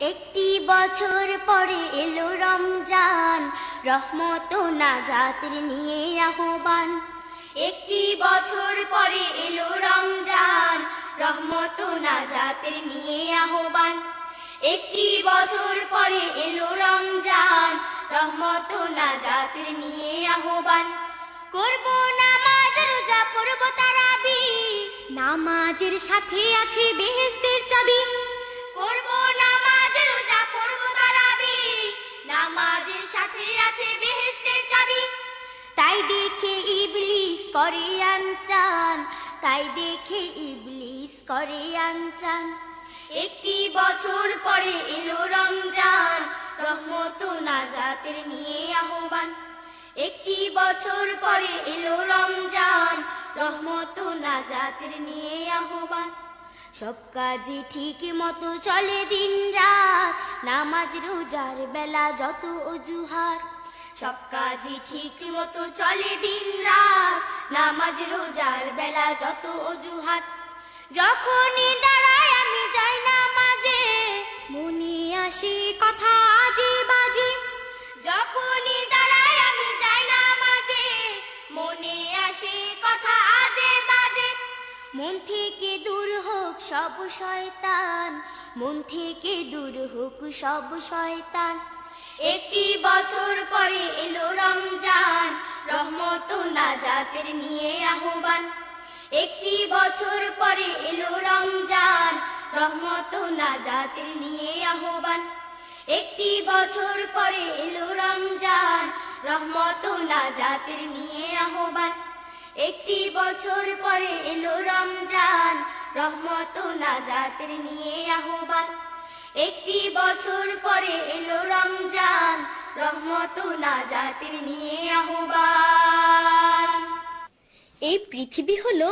একটি বছর পরে এলো রমজান। রহমত নাজাতের নিয়ে আহ্বান। একটি বছর পরে এলো রমজান। রহমত নাজাতের নিয়ে আহ্বান। একটি বছর পরে এলো রমজান। রহমত নাজাতের নিয়ে আহ্বান। করব নামাজ, রোজা পড়ব তারাবি। নামাজের সাথে আছে বেহেস্তের করে আনচান তাই দেখে ইবলিস করে আনচান একটি বছর পরে এলো রমজান রহমত নাজাতের নিয়ে আহ্বান। একটি বছর পরে এলো রমজান রহমত নাজাতের নিয়ে আহ্বান। সব কাজে ঠিক মতো চলে দিন রাত, নামাজ রোজার বেলা যত অজুহাত। সব কাজে ঠিক মতো চলে দিন রাত। নামাজ, রোজার বেলা যত অজুহাত। যখনই দাঁড়ায় আমি যাই না নামাজে, মনে আসি কথা আজি বাজে। যখনই দাঁড়ায় আমি যাই না নামাজে, মনে আসি কথা আজে বাজে। মন থেকে দূর হোক সব শয়তান, মন থেকে দূর হোক সব শয়তান। একটি বছর পরে নাজাতের নিয়ে আহ্বান। একটি বছর পরে এলো রমজান। রহমত নাজাতের নিয়ে আহ্বান। একটি বছর পরে এলো রমজান। রহমত নাজাতের নিয়ে আহ্বান। একটি বছর পরে এলো রমজান। রহমত নাজাতের নিয়ে আহ্বান। একটি বছর পরে এলো রমজান। রহমত নাজাতের নিয়ে আহ্বান। এই পৃথিবী হলো